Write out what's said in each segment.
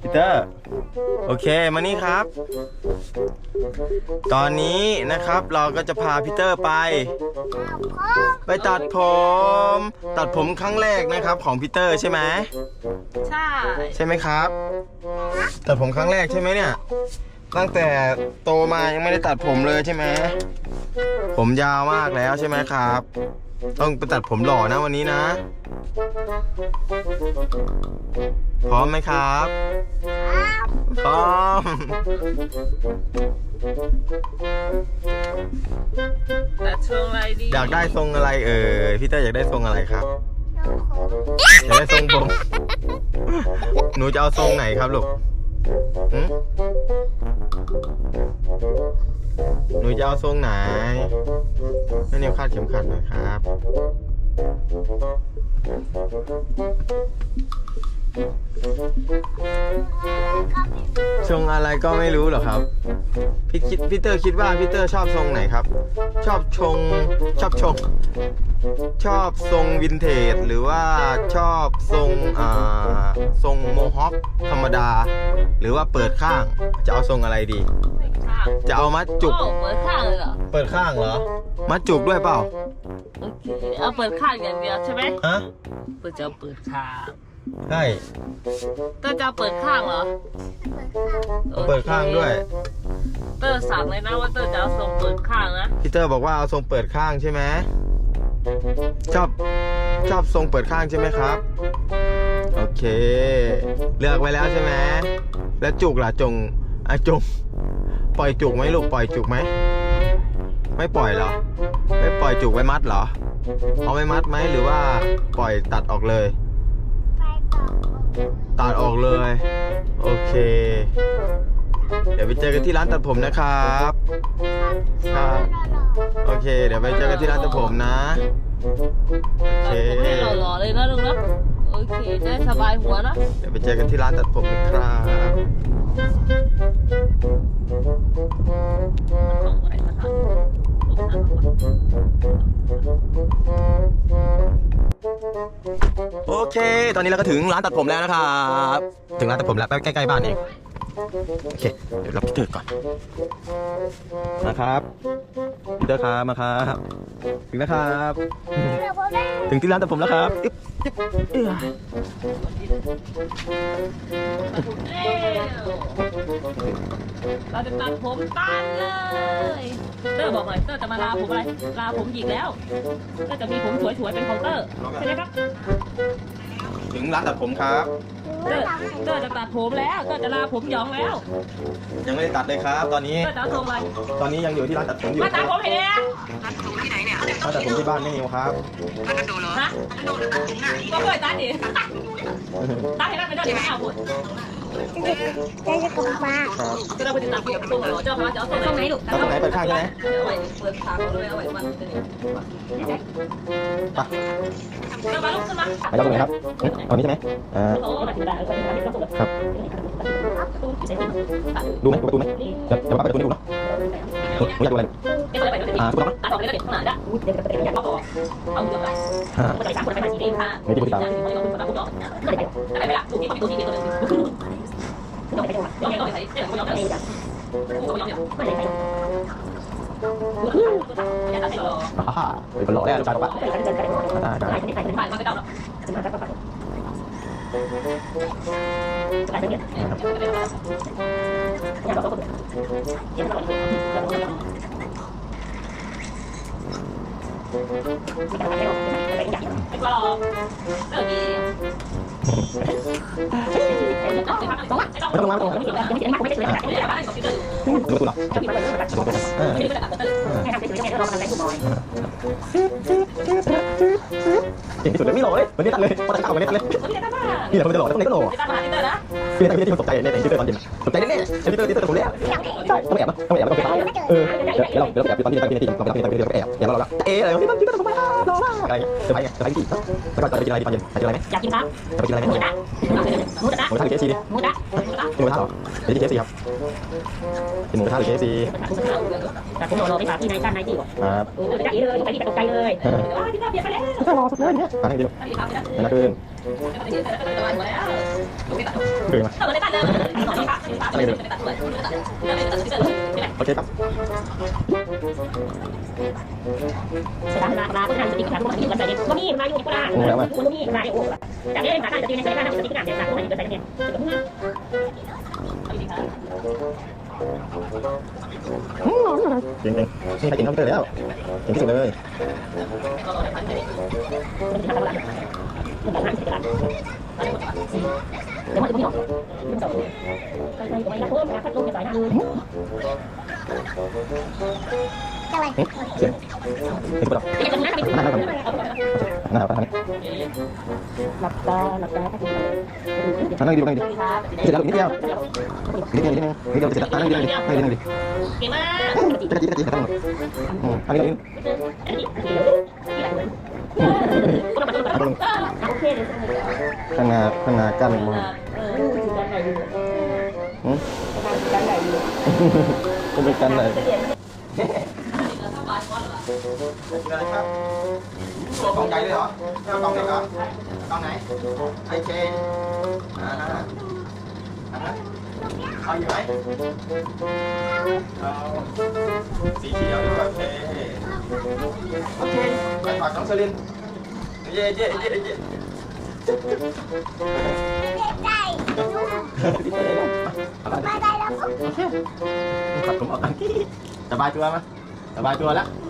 พีเตอร์โอเคมานี่ครับ ตอนนี้นะครับเราก็จะพาพีเตอร์ไป ไปตัดผม ตัดผมครั้งแรกนะครับของพีเตอร์ใช่ไหมใช่ใช่ไหมครับ ตัดผมครั้งแรกใช่ไหมเนี่ย ตั้งแต่โตมายังไม่ได้ตัดผมเลยใช่ไหมผมยาวมากแล้วใช่ไหมครับ ต้องไปตัดผมหล่อนะวันนี้นะ พร้อมไหมครับ พร้อม แต่ช่วงอะไรดีอยากได้ทรงอะไรเอ่ยพี่เตอร์อยากได้ทรงอะไรครับ อยากได้ทรงผม หนูจะเอาทรงไหนครับลูกหึหนูจะเอาทรงไหนแม่ นิวคาดเข็มขัดหน่อยครับ ทรงอะไรก็ไม่รู้หรอครับ พี่คิดพี่เตอร์คิดว่าพี่เตอร์ชอบทรงไหนครับ ชอบชงชอบชง ชอบทรงวินเทจหรือว่าชอบทรงอ่าทรงโมฮอคธรรมดา หรือว่าเปิดข้างจะเอาทรงอะไรดี จะเอามัดจุก โอ้เปิดข้างเลยเหรอ เปิดข้างเหรอ มัดจุกด้วยเปล่า โอเค เอาเปิดข้างอย่างเดียวใช่ไหมฮะ เปิดจะเอาเปิดข้างใช่ เตอร์จะเอาเปิดข้างเหรอเอาเปิดข้างด้วย เตอร์สั่งเลยนะว่าเตอร์จะเอาทรงเปิดข้างนะ พี่เตอร์บอกว่าเอาทรงเปิดข้างใช่ไหมชอบชอบทรงเปิดข้างใช่ไหมครับ โอเค เลือกไว้แล้วใช่ไหมแล้วจุกล่ะจงอะจง ปล่อยจุกไหมลูกปล่อยจุกไหมไม่ปล่อยเหรอ ไม่ปล่อยจุกไว้มัดเหรอ เอาไว้มัดไหมหรือว่าปล่อยตัดออกเลย ตัดออกเลย โอเค เดี๋ยวไปเจอกันที่ร้านตัดผมนะครับครับโอเค เดี๋ยวไปเจอกันที่ร้านตัดผมนะโอเคตัดผมให้หล่อๆเลยนะลุงนะโอเคจะได้สบายหัวนะเดี๋ยวไปเจอกันที่ร้านตัดผมนะครับ โอเค ตอนนี้เราก็ถึงร้านตัดผมแล้วนะครับ ถึงร้านตัดผมแล้วใกล้ๆบ้านเองโอเค เดี๋ยวเราไปเจอก่อน นะครับพีเตอร์ครับมาครับ ถึงนะครับ ถึงที่ร้านตัดผมแล้วครับ เอือเราจะตัดผมตัดเลย เตอร์บอกหน่อยเตอร์จะมาลาผมอะไร ลาผมหยิกแล้ว ก็จะมีผมสวยๆเป็นของเตอร์ใช่ไหมครับ ถึงร้านตัดผมครับ เตอร์เตอร์จะตัดผมแล้วเตอร์จะลาผมหยองแล้วยังไม่ได้ตัดเลยครับ ตอนนี้ เตอร์จะเอาทรงอะไรตอนนี้ยังอยู่ที่ร้านตัดผมอยู่มาคตัรัดบผมให้เนี่ยร้านตัดผมที่บ้านไม่นิวครับฮะก็เคยตัดดิตัดให้ได้ไม่ได้เดี๋ยวไม่เอาผมจะจะกลับมาครับก็ต้องไปติดตามผมตรงไหนเจ้าพระจะเอาตรงไหนลูกเอาตรงไหนเปิดข้างใช่ไหมเอาไว้เปิดขาเขาด้วยเอาไว้มันจะนี่ไป เจ้ามาลุกขึ้นมาไปตรงไหนครับเอานี้ใช่ไหมอ่าโอ้มาถึงได้แล้วก็ต้องส่งครับดูไหมดูประตูไหมเดี๋ยวเดี๋ยวป้าเปิดประตูให้ดูเนาะหนูหนูอยากดูอะไรเดี๋ยวไปเดี๋ยวอ่าคุณต้องตัดออกเลยก็เด็กข้างหน้าได้เดี๋ยวเดี๋ยวอยากเอาออกเอาเดี๋ยวไปอ่ามันจะสามคนไปสีเองค่ะไม่ได้พูดตามพูดต่อไม่ได้อะไร ไปละลูกที่ตัวนี้ตัวนี้ตัวนึงต้องไปยอ ไม่ได้ใส่อย่าตัดให้รออ่าเป็นหล่อแล้วจ้าป้าได้ได้ผ่านมาไปเก่าแล้วไอ้กวาลอเลิกดีไม่ต้องมาไม่ต้องมาดูประตูหรอเออเก่งที่สุดเลยไม่หล่อเลยเหมือนที่ตั้งเลยพอตั้งข้าวเหมือนที่ตั้งเลยนี่แหละคนจะหล่อต้องไหนก็หล่อพี่ตั้งพี่ที่คนตกใจในที่เตอร์ตอนเย็นตกใจแน่ๆที่เตอร์ที่เตอร์ผมแล้วต้องแอบต้องแอบต้องแอบเออเดี๋ยวเราเดี๋ยวเราแอบตอนที่ตั้งพี่ทีเราไปตั้งพี่ทีเราแอบแอบเราเราเอ๊ะอะไรที่ตั้งที่ตั้งผมมาหล่ อะไรเซอร์ไพรส์เซอร์ไพรส์พี่แล้วก็จะไปกินอะไรดีตอนเย็นจะกินอะไรไหมอยากกินครับจะไปกินอะไรไหมหมูกระทะหมูกระทะหมูกระทะหรือ KFC ดิหมูกระทะหมูกระทะเป็นหระทะเหรอเดี๋ยวที่ KFC ครับเป็นหมูกระทะหรือ KFC แต่ผมรอไปฝากที่นายจ้านนายจี้ก่อนครับโอ้ยจะอีเลยไปที่ตกใจเลยว้าพี่น่าเปลี่ยนไปแล้วก็รอสักเดือนเนี่ยฟังให้ดีนะคืนคืนมาเออเลยตัดเลยโอเคครับ สถามาลาก็ทำสติกทำพวกนี้กันไปเนี่ยก็มีมาอยู่กุลาคุณมีมาเนี่ยโอ้จากนี้มาตั้งจะตีในสายการทำสติกงานเนี่ยจากพวกนี้ก็ใส่เนี่ยจะมึงเก่งเก่งนี่ใครเก่งคอมพิวเตอร์แล้วเก่งที่สุดเลยมันทำอะไรมันทำงานสติกการเดี๋ยวมันจะไม่หรอกมันสอง ไปไปไปแล้วโทษนะพัดลมจะใส่หน้าอะไรเสียงเก่งสุดหรอจะเป็นหน้า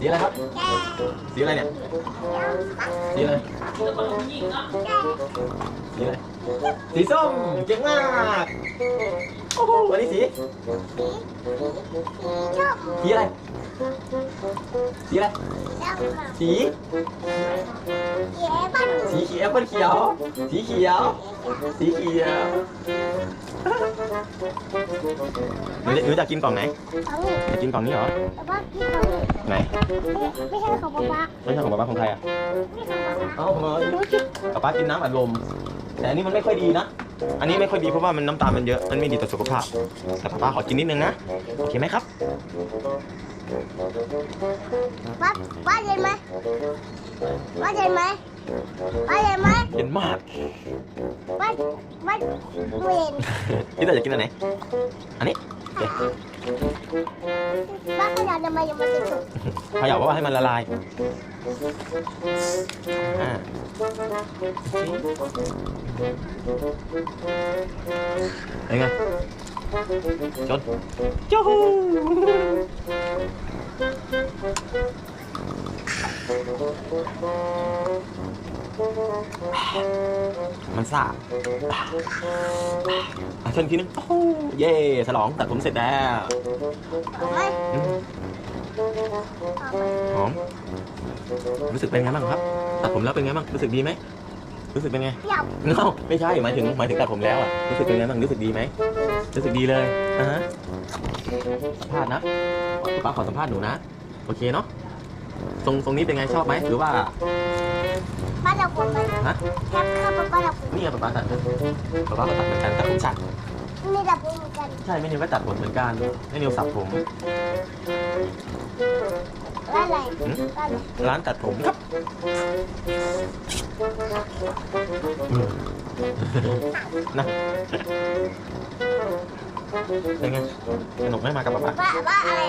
สีอะไรครับ สีอะไรเนี่ย สีอะไร สีอะไร สีส้ม เก่งมาก โอ้โหอันนี้สี สีอะไร สีอะไร สี สีเขียวแอปเปิ้ลเขียว สีเขียว สีเขียว หนูจะหนูจะกินกล่องไหนจะกินกล่องนี้เหรอไหนไม่ใช่ของป๊าป๊าไม่ใช่ของป๊าป๊าของใครอะไม่ใช่ของป๊าป๊าเอ้าของป๊าป๊ากินน้ำอัดลม แต่อันนี้มันไม่ค่อยดีนะ อันนี้ไม่ค่อยดีเพราะว่ามันน้ำตาลมันเยอะ มันไม่ดีต่อสุขภาพ แต่ป๊าป๊าขอกินนิดนึงนะ โอเคไหมครับ ป๊าป๊าเย็นไหมป๊าเย็นไหม ป๊าเย็นไหมเย็นมากป๊าป๊าเย็นพี่แต่จะกินอันไหนอันนี้ป๊าขยันทำไมยังไม่ติดสุดเขาอยากว่าให้มันละลายอ่าเป็นไงจนจูฮู มันซ่าอะชนทีนึงโอ้โหเย่ฉลองตัดผมเสร็จแล้วเอาไหมอืมเอาไหมหอม รู้สึกเป็นไงบ้างครับ ตัดผมแล้วเป็นไงบ้าง รู้สึกดีไหม รู้สึกเป็นไงเดี๋ยวเอ้าไม่ใช่หมายถึงหมายถึงตัดผมแล้วอะรู้สึกเป็นไงบ้างรู้สึกดีไหมรู้สึกดีเลยอ่าฮะสัมภาษณ์นะป้าขอสัมภาษณ์หนูนะ โอเคเนาะทรงทรงนี้เป็นไงชอบไหมหรือว่า ป๊าจะกลัวไหมฮะแค่แค่ป๊าป๊าจะกลัวนี่ไงป้าตัดป้าป้าก็ตัดเหมือนกันตัดผมสั้นนี่จะพูดเหมือนกันใช่ไม่นิวก็ตัดผมเหมือนกันไม่นิวสับผมอะไรหืมอะไรร้านตัดผมครับอืมนะ เป็นไงสนุกไหมมากับป๊าป๊าป๊าป๊าอะไร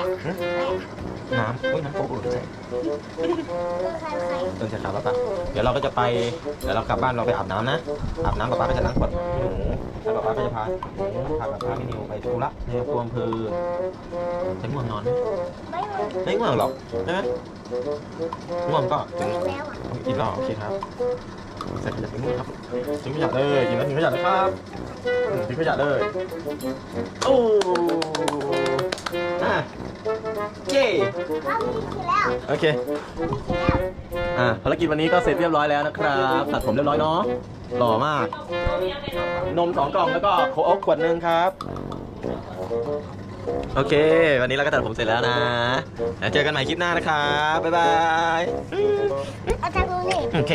น้ำอุ้ยน้ำโค้กหล่นใส่คือใครใครต้นจะถามป๊าป๊าเดี๋ยวเราก็จะไปเดี๋ยวเรากลับบ้านเราไปอาบน้ำนะอาบน้ำป๊าป๊าก็จะล้างขวดหนูแล้วป๊าป๊าก็จะพาหนูพาป๊าป๊าพี่นิวไปธุระในอำเภออำเภอจะง่วงนอนไหมไม่รู้ไม่ง่วงหรอกใช่ไหมง่วงก็ถึงแล้วอะ กินแล้วโอเคครับใส่ขยะไปนู่นครับทิ้งขยะเลยกินแล้วทิ้งขยะเลยครับอืม ทิ้งขยะเลย โอ้อะเย้เขามีกินแล้วโอเคเขามีกินแล้วอะภารกิจวันนี้ก็เสร็จเรียบร้อยแล้วนะครับ ตัดผมเรียบร้อยเนาะหล่อมาก นมสองกล่องแล้วก็โค้กขวดหนึ่งครับ โอเค วันนี้เราก็ตัดผมเสร็จแล้วนะแล้วเจอกันใหม่คลิปหน้านะครับ บ๊ายบาย เอาจากตรงนี้ โอเค